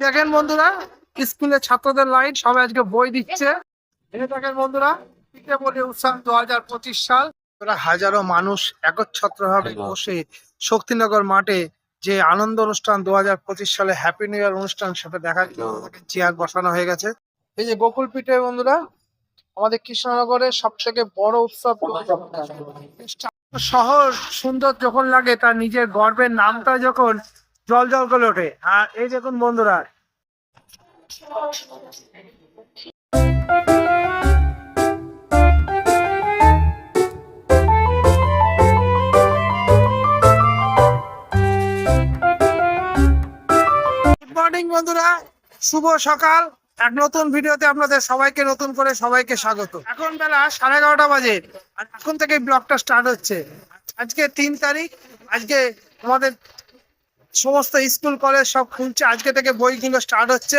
দেখেন বন্ধুরা স্কুলে ছাত্রদের লাইন সবাই আজকে বই দিচ্ছে। দেখেন বন্ধুরা পিঠে বলি উৎসব দু হাজার পঁচিশ সাল। হাজারো মানুষ একচ্ছত্র ভাবে বসে শক্তিনগর মাঠে যে আনন্দ অনুষ্ঠান দু হাজার পঁচিশ সালে হ্যাপি নিউ ইয়ার অনুষ্ঠান সেটা দেখার চেয়ার বসানো হয়ে গেছে। এই যে গোকুল পিঠে বন্ধুরা আমাদের কৃষ্ণনগরের সব থেকে বড় উৎসব শহর সুন্দর যখন লাগে তার নিজের গর্বের নামটা যখন জল জল করে ওঠে। আর এই দেখুন বন্ধুরা। বন্ধুরা। শুভ সকাল। এক নতুন ভিডিওতে আপনাদের সবাইকে নতুন করে সবাইকে স্বাগত। এখন বেলা সাড়ে এগারোটা বাজে। আর এখন থেকে ব্লগটা স্টার্ট হচ্ছে। আজকে তিন তারিখ। আজকে আমাদের সমস্ত স্কুল, কলেজ সব খুলছে। আজকে থেকে বইগুলো স্টার্ট হচ্ছে।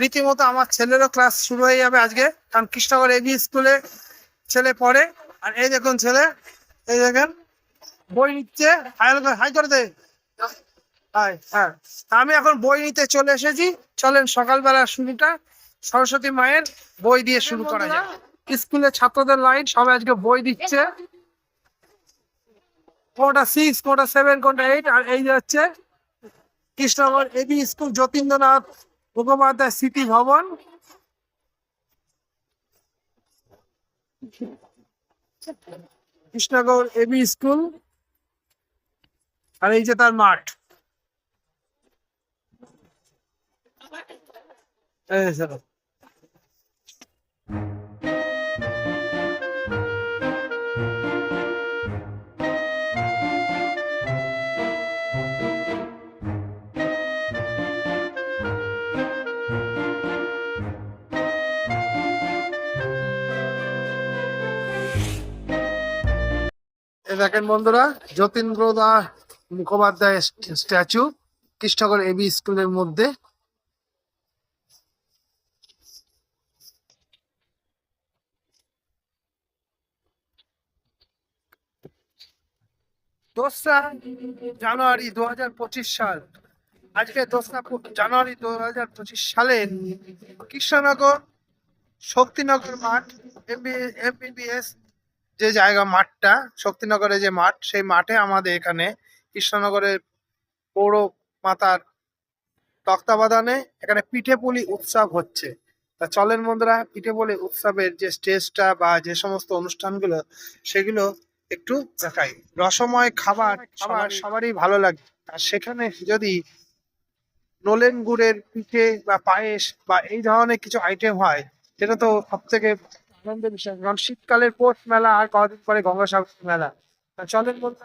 রীতিমতো আমার ছেলেরও ক্লাস শুরু হয়ে যাবে আজকে। কারণ কৃষ্ণনগর এবি স্কুলে ছেলে পড়ে। আর এই দেখুন ছেলে, এই দেখেন, বই নিচ্ছে। হাই হাই করে দে। হ্যাঁ। আমি এখন বই নিতে চলে এসেছি। চলেন সকালবেলা শুরুটা। সরস্বতী মায়ের বই দিয়ে শুরু করা যায় স্কুলে ছাত্রদের লাইন, সবাই আজকে বই দিচ্ছে। কোনটা সিক্স কোনটা সেভেন কোনটা এইট আর এই যে হচ্ছে কৃষ্ণনগর এবি স্কুল যতীন্দ্রনাথ মুখোপাধ্যায় স্মৃতি ভবন। Krishnanagar AB school. আর এই যে তার মাঠ। স্যার। দেখেন বন্ধুরা যতীন্দ্রনাথ মুখোপাধ্যায় স্ট্যাচু কৃষ্ণনগর এবি স্কুলের মধ্যে। দোসরা জানুয়ারি দু হাজার পঁচিশ সাল। আজকে দোসরা জানুয়ারি দু হাজার সালের কৃষ্ণনগর শক্তিনগর মাঠ এমবিবিএস যে জায়গা মাঠটা শক্তিনগরে যে মাঠ সেই মাঠে আমাদের এখানে কৃষ্ণনগরের পৌর মাতার তত্ত্বাবধানে এখানে পিঠেপুলি উৎসব হচ্ছে। তা চলেন বন্ধুরা পিঠেপুলি উৎসবের যে স্টেজটা বা যে সমস্ত অনুষ্ঠানগুলো সেগুলো একটু দেখাই। রসময় খাবার খাবার সবারই ভালো লাগে। আর সেখানে যদি নলেন গুড়ের পিঠে বা পায়েস বা এই ধরনের কিছু আইটেম হয় সেটা তো সব থেকে আনন্দের বিষয় কারণ শীতকালের পৌষ মেলা আর কদিন পরে গঙ্গাসাগর মেলা তা চলেন বলতে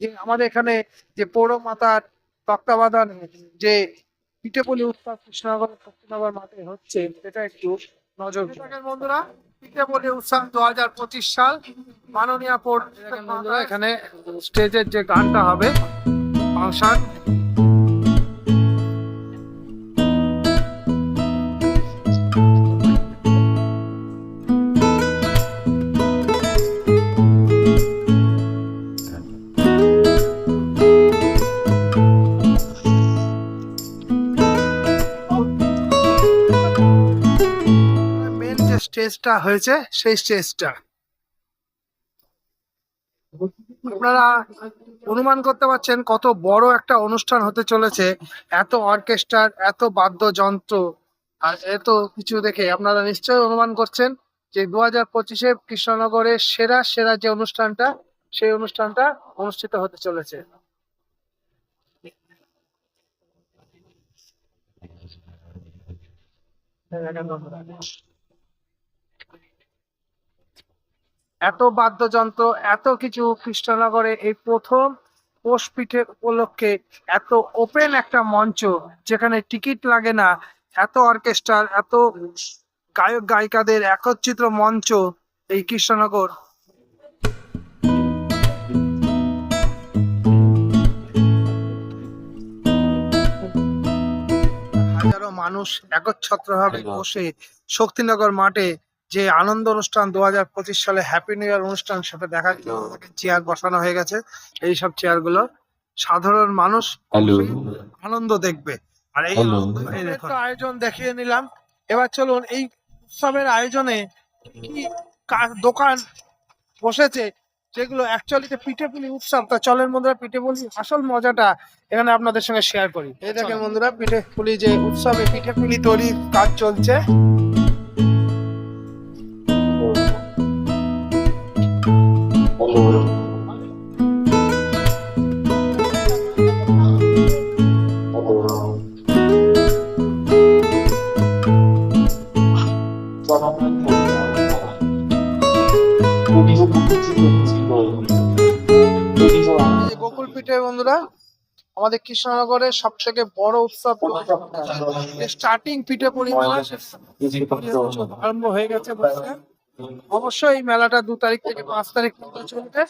যে আমাদের এখানে যে পৌর মাতার তত্ত্বাবধানে যে পিঠেপুলি উৎসব কৃষ্ণনগর শক্তিনগর মাঠে হচ্ছে সেটা একটু নজর। বন্ধুরা পিঠেপুলি উৎসব দু হাজার পঁচিশ সাল মাননীয় পৌর বন্ধুরা এখানে স্টেজের যে গানটা হবে ফাংশন স্টেজটা হয়েছে সেই স্টেজটা আপনারা অনুমান করতে পারছেন কত বড় একটা অনুষ্ঠান হতে চলেছে, এত অর্কেস্ট্রার এত বাদ্যযন্ত্র, আর এত কিছু দেখে। আপনারা নিশ্চয়ই অনুমান করছেন যে দু হাজার পঁচিশে কৃষ্ণনগরের সেরা সেরা যে অনুষ্ঠানটা, সেই অনুষ্ঠানটা অনুষ্ঠিত হতে চলেছে। এত বাদ্যযন্ত্র এত কিছু কৃষ্ণনগরে এই প্রথম পৌষ পিঠের উপলক্ষে এত ওপেন একটা মঞ্চ যেখানে টিকিট লাগে না এত অর্কেস্ট্রার এত গায়ক গায়িকাদের একত্রিত মঞ্চ এই কৃষ্ণনগর। হাজারো মানুষ একচ্ছত্র ভাবে বসে শক্তিনগর মাঠে যে আনন্দ অনুষ্ঠান দু হাজার পঁচিশ সালে হ্যাপি নিউ ইয়ার অনুষ্ঠান সেটা দেখার জন্য চেয়ার বসানো হয়ে গেছে। এই সব চেয়ারগুলো সাধারণ মানুষ আনন্দ দেখবে। আর এই আয়োজন দেখিয়ে নিলাম। এবার চলুন এই উৎসবের আয়োজনে কি কা- দোকান বসেছে যেগুলো অ্যাকচুয়ালিতে পিঠে পুলি উৎসব। তা চলেন বন্ধুরা পিঠে পুলি আসল মজাটা এখানে আপনাদের সঙ্গে শেয়ার করি। এই দেখেন বন্ধুরা পিঠে পুলি যে উৎসবে পিঠে পুলি তৈরির কাজ চলছে। এই গোকুল পিঠে বন্ধুরা, আমাদের কৃষ্ণনগরের সব থেকে বড় উৎসব স্টার্টিং পিঠে পুলি আরম্ভ হয়ে গেছে অবশ্যই এই মেলাটা দু তারিখ থেকে পাঁচ তারিখ পর্যন্ত চলবে।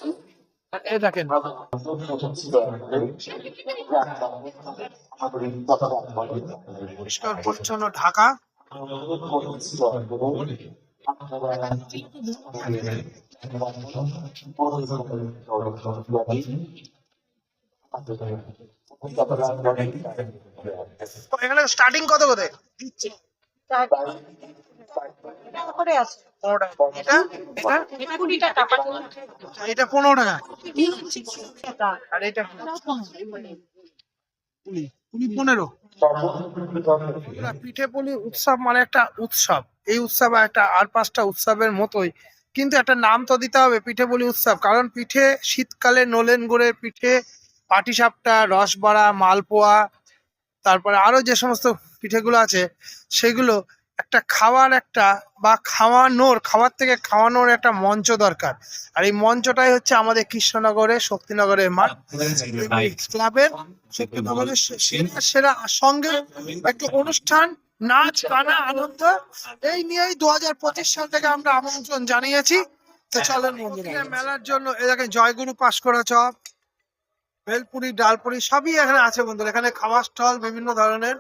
ঢাকা। পিঠে পুলি উৎসব মানে একটা উৎসব। এই উৎসব একটা আর পাঁচটা উৎসবের মতোই কিন্তু একটা নাম তো দিতে হবে পিঠে বলি উৎসব। কারণ পিঠে শীতকালে নলেন গুড়ের পিঠে পাটিসাপটা রসবড়া মালপোয়া তারপরে আরও যে সমস্ত পিঠেগুলো আছে সেগুলো একটা খাওয়ার একটা বা খাওয়ানোর খাওয়ার থেকে খাওয়ানোর একটা মঞ্চ দরকার। আর এই মঞ্চটাই হচ্ছে আমাদের কৃষ্ণনগরের শক্তিনগরের মাঠ। ক্লাবের শক্তিনগরের সেরা সেরা সঙ্গে একটা অনুষ্ঠান নাচ গানা আনন্দ এই নিয়েই দু হাজার পঁচিশ সাল থেকে আমরা আমন্ত্রণ জানিয়েছি। তো চলেন মেলার জন্য এ দেখেন জয়গুরু পাঁশকুড়া চপ ভেলপুরি ডালপুরি সবই এখানে আছে বন্ধুরা। এখানে খাওয়ার স্টল বিভিন্ন ধরনের।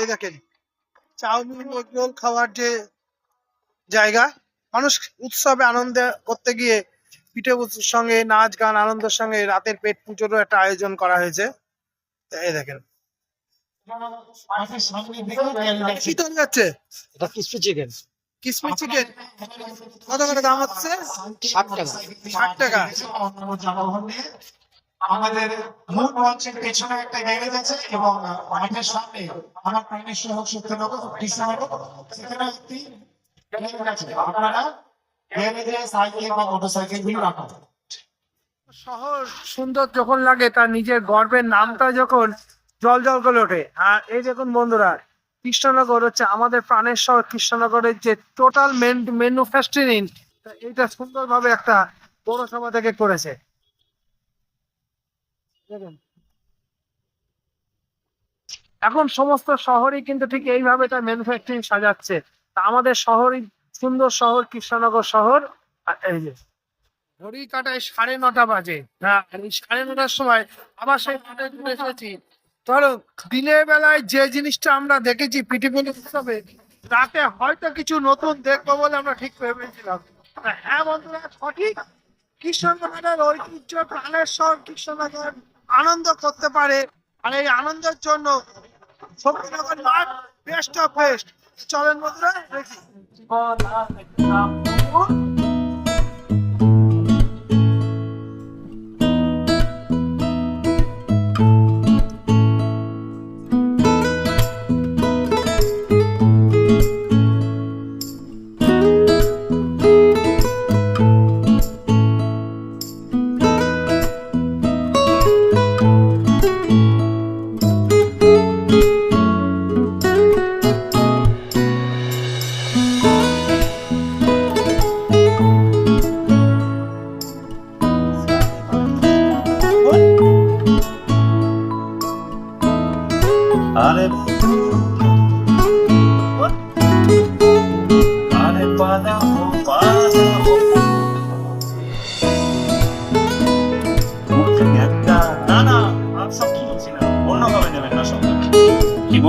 এই দেখেন চাউমিন খাওয়ার যে জায়গা মানুষ উৎসবে আনন্দ করতে গিয়ে পিঠে সঙ্গে নাচ গান আনন্দের সঙ্গে রাতের পেট পুজোরও একটা আয়োজন করা হয়েছে। এই দেখেন। কি তৈরি যাচ্ছে এটা ক্রিসপি চিকেন কিসমিস চিকেন কত করে দাম হচ্ছে? ষাট টাকা। ষাট টাকা। আমাদের মূল মঞ্চের পেছনে একটা গ্যারেজ আছে এবং মাঠের সামনে আমার প্রাণের সহক সত্যনগর কৃষ্ণনগর সেখানে একটি গ্যারেজ আছে। আপনারা শহর সুন্দর যখন লাগে তার নিজের গর্বের নামটা যখন জল জল করে ওঠে। আর এই দেখুন বন্ধুরা, কৃষ্ণনগর হচ্ছে আমাদের প্রাণের শহর। কৃষ্ণনগরের যে টোটাল ম্যানুফ্যাকচারিং এইটা সুন্দরভাবে একটা পৌরসভা থেকে করেছে। এখন সমস্ত শহরই কিন্তু ঠিক এইভাবে তার ম্যানুফ্যাকচারিং সাজাচ্ছে। তা আমাদের শহরই সুন্দর শহর, কৃষ্ণনগর শহর এই যে। ঘড়ি কাটায় সাড়ে নটা বাজে। হ্যাঁ সাড়ে নটার সময় আবার সেই মাঠে ঘুরে এসেছি। ধরো, দিনের বেলায় যে জিনিসটা আমরা দেখেছি পিটিপুলি উৎসবে রাতে হয়তো কিছু নতুন দেখব বলে আমরা ঠিক ভেবেছিলাম। হ্যাঁ বন্ধুরা, সঠিক? কৃষ্ণনগরের ঐতিহ্য, প্রাণের শহর কৃষ্ণনগর আনন্দ করতে পারে। আর এই আনন্দের জন্য শক্তিনগর বেস্ট অফ বেস্ট চলেন বন্ধুরা দেখি।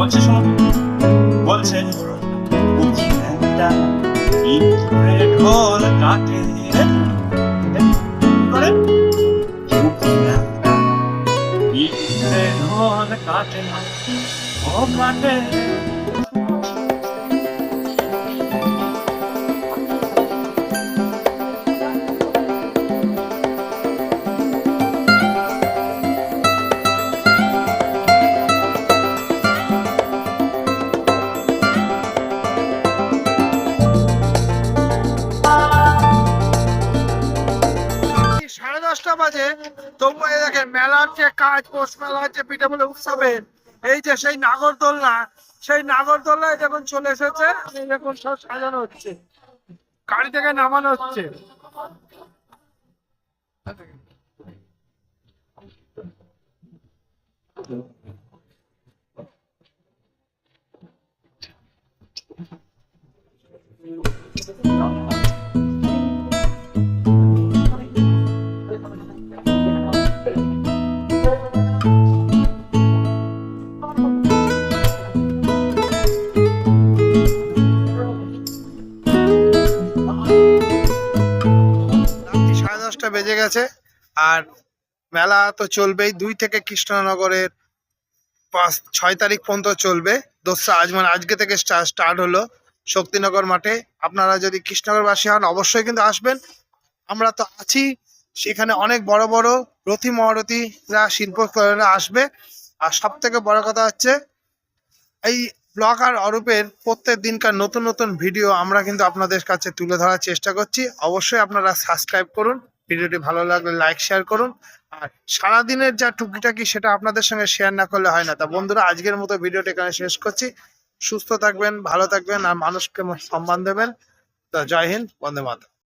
বলছে শোনো বলছে ঢোল কাটে। করে ঢোল কাটে না ও কাটে। সাড়ে তোমরা দেখেন মেলার যে কাজ, পৌষ মেলার যে পিঠে উৎসবের এই যে সেই নাগরদোলনা, সেই নাগরদোলনায় যখন চলে এসেছে এরকম সব সাজানো হচ্ছে। গাড়ি থেকে নামানো হচ্ছে। Thank সাড়ে দশটা বেজে গেছে, আর মেলা তো চলবেই। দুই থেকে কৃষ্ণনগরের পাঁচ, ছয় তারিখ পর্যন্ত চলবে। দোসরা আজ মানে আজকে থেকে স্টার্ট হলো শক্তিনগর মাঠে। আপনারা যদি কৃষ্ণনগরবাসী হন, অবশ্যই কিন্তু আসবেন। আমরা তো আছি, সেখানে অনেক বড় বড় রথী মহারথীরা শিল্পকরেরা আসবে। আর সব থেকে বড় কথা হচ্ছে, এই ব্লগ আর অরূপের প্রত্যেক দিনকার নতুন নতুন ভিডিও আমরা কিন্তু আপনাদের কাছে তুলে ধরার চেষ্টা করছি। অবশ্যই আপনারা সাবস্ক্রাইব করুন। ভিডিওটি ভালো লাগলে লাইক শেয়ার করুন। আর সারাদিনের যা টুকিটাকি সেটা আপনাদের সঙ্গে শেয়ার না করলে হয় না। তা বন্ধুরা, আজকের মতো ভিডিওটি এখানে শেষ করছি। সুস্থ থাকবেন, ভালো থাকবেন, আর মানুষকে সম্মান দেবেন। তো জয় হিন্দ, বন্দে মাতা